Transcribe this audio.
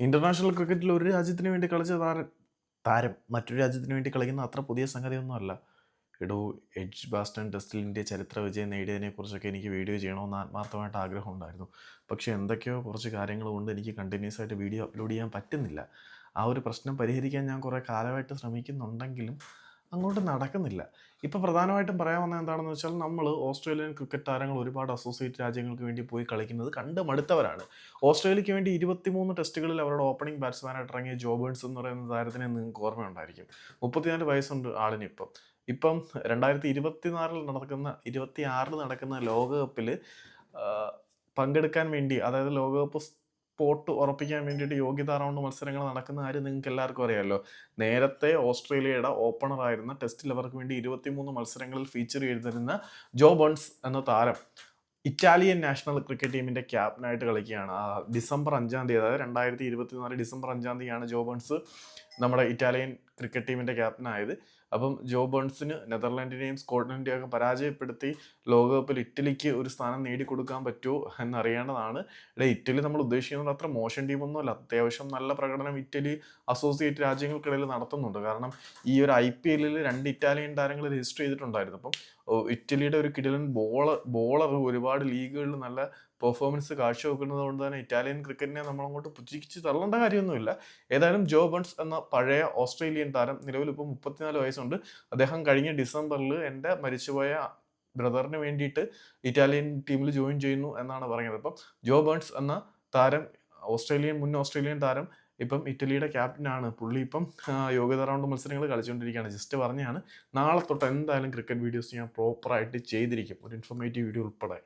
International ക്രിക്കറ്റിൽ ഒരു രാജ്യത്തിന് വേണ്ടി കളിച്ച താരം താരം മറ്റൊരു രാജ്യത്തിന് വേണ്ടി കളിക്കുന്ന അത്ര പുതിയ സംഗതിയൊന്നുമല്ല എടോ എഡ്ജ് ബാസ്റ്റൺ ടെസ്റ്റിൽ ഇന്ത്യ ചരിത്ര വിജയം നേടിയതിനെക്കുറിച്ചൊക്കെ എനിക്ക് വീഡിയോ ചെയ്യണമെന്ന് ആത്മാർത്ഥമായിട്ട് ആഗ്രഹം ഉണ്ടായിരുന്നു പക്ഷേ എന്തൊക്കെയോ കുറച്ച് കാര്യങ്ങൾ കൊണ്ട് എനിക്ക് കണ്ടിന്യൂസ് ആയിട്ട് വീഡിയോ അപ്ലോഡ് ചെയ്യാൻ പറ്റുന്നില്ല. ആ ഒരു പ്രശ്നം പരിഹരിക്കാൻ ഞാൻ കുറേ കാലമായിട്ട് ശ്രമിക്കുന്നുണ്ടെങ്കിലും അങ്ങോട്ട് നടക്കുന്നില്ല. ഇപ്പോൾ പ്രധാനമായിട്ടും പറയാൻ വന്നത് എന്താണെന്ന് വെച്ചാൽ നമ്മൾ ഓസ്ട്രേലിയൻ ക്രിക്കറ്റ് താരങ്ങൾ ഒരുപാട് അസോസിയേറ്റ് രാജ്യങ്ങൾക്ക് വേണ്ടി പോയി കളിക്കുന്നത് കണ്ട് മടുത്തവരാണ്. ഓസ്ട്രേലിയക്ക് വേണ്ടി ഇരുപത്തിമൂന്ന് ടെസ്റ്റുകളിൽ അവരുടെ ഓപ്പണിംഗ് ബാറ്റ്സ്മാനായിട്ട് ഇറങ്ങിയ ജോബേൺസ് എന്ന് പറയുന്ന താരത്തിനെ നിങ്ങൾക്ക് ഓർമ്മയുണ്ടായിരിക്കും. മുപ്പത്തിനാല് വയസ്സുണ്ട് ആളിനിപ്പം ഇപ്പം. രണ്ടായിരത്തി ഇരുപത്തിനാലിൽ നടക്കുന്ന ഇരുപത്തി ആറിൽ നടക്കുന്ന ലോകകപ്പിൽ പങ്കെടുക്കാൻ വേണ്ടി അതായത് ലോകകപ്പ് സ്പോട്ട് ഉറപ്പിക്കാൻ വേണ്ടിയിട്ട് യോഗ്യതാ റൗണ്ട് മത്സരങ്ങൾ നടക്കുന്ന കാര്യം നിങ്ങൾക്ക് എല്ലാവർക്കും അറിയാമല്ലോ നേരത്തെ ഓസ്ട്രേലിയയുടെ ഓപ്പണർ ആയിരുന്ന ടെസ്റ്റിൽ അവർക്ക് വേണ്ടി ഇരുപത്തിമൂന്ന് മത്സരങ്ങളിൽ ഫീച്ചർ ചെയ്തിരുന്ന ജോ ബൺസ് എന്ന താരം ഇറ്റാലിയൻ നാഷണൽ ക്രിക്കറ്റ് ടീമിന്റെ ക്യാപ്റ്റനായിട്ട് കളിക്കുകയാണ്. ഡിസംബർ അഞ്ചാം തീയതി അതായത് രണ്ടായിരത്തി ഇരുപത്തിനാല് ഡിസംബർ അഞ്ചാം തീയതിയാണ് ജോ ബൺസ് നമ്മുടെ ഇറ്റാലിയൻ ക്രിക്കറ്റ് ടീമിന്റെ ക്യാപ്റ്റൻ ആയത്. അപ്പം ജോ ബേൺസിന് നെതർലാൻഡിനെയും സ്കോട്ട്ലൻഡിനെയും ഒക്കെ പരാജയപ്പെടുത്തി ലോകകപ്പിൽ ഇറ്റലിക്ക് ഒരു സ്ഥാനം നേടിക്കൊടുക്കാൻ പറ്റുമോ എന്നറിയേണ്ടതാണ്. ഇവിടെ ഇറ്റലി നമ്മൾ ഉദ്ദേശിക്കുന്നത് അത്ര മോശം ടീമൊന്നുമല്ല. അത്യാവശ്യം നല്ല പ്രകടനം ഇറ്റലി അസോസിയേറ്റ് രാജ്യങ്ങൾക്കിടയിൽ നടത്തുന്നുണ്ട്. കാരണം ഈ ഒരു ഐ പി എല്ലിൽ രണ്ട് ഇറ്റാലിയൻ താരങ്ങൾ രജിസ്റ്റർ ചെയ്തിട്ടുണ്ടായിരുന്നു. അപ്പം ഇറ്റലിയുടെ ഒരു കിടിലൻ ബോളർ ബോളർ ഒരുപാട് ലീഗുകളിൽ നല്ല പെർഫോമൻസ് കാഴ്ചവെക്കുന്നത് കൊണ്ട് തന്നെ ഇറ്റാലിയൻ ക്രിക്കറ്റിനെ നമ്മൾ അങ്ങോട്ട് പുച്ഛിച്ച് തള്ളേണ്ട കാര്യമൊന്നുമില്ല. ഏതായാലും ജോ ബൺസ് എന്ന പഴയ ഓസ്ട്രേലിയൻ താരം നിലവിൽ ഇപ്പോൾ മുപ്പത്തിനാല് വയസ്സുണ്ട് അദ്ദേഹം കഴിഞ്ഞ ഡിസംബറിൽ എന്റെ മരിച്ചുപോയ ബ്രദറിന് വേണ്ടിയിട്ട് ഇറ്റാലിയൻ ടീമിൽ ജോയിൻ ചെയ്യുന്നു എന്നാണ് പറയുന്നത്. അപ്പം ജോ ബേൺസ് എന്ന താരം ഓസ്ട്രേലിയൻ മുൻ ഓസ്ട്രേലിയൻ താരം ഇപ്പം ഇറ്റലിയുടെ ക്യാപ്റ്റനാണ്. പുള്ളി ഇപ്പം യോഗ്യത റൗണ്ട് മത്സരങ്ങൾ കളിച്ചുകൊണ്ടിരിക്കുകയാണ്. ജസ്റ്റ് പറഞ്ഞാണ്. നാളെ തൊട്ട് എന്തായാലും ക്രിക്കറ്റ് വീഡിയോസ് ഞാൻ പ്രോപ്പറായിട്ട് ചെയ്തിരിക്കും. ഒരു ഇൻഫോർമേറ്റീവ് വീഡിയോ ഉൾപ്പെടെ.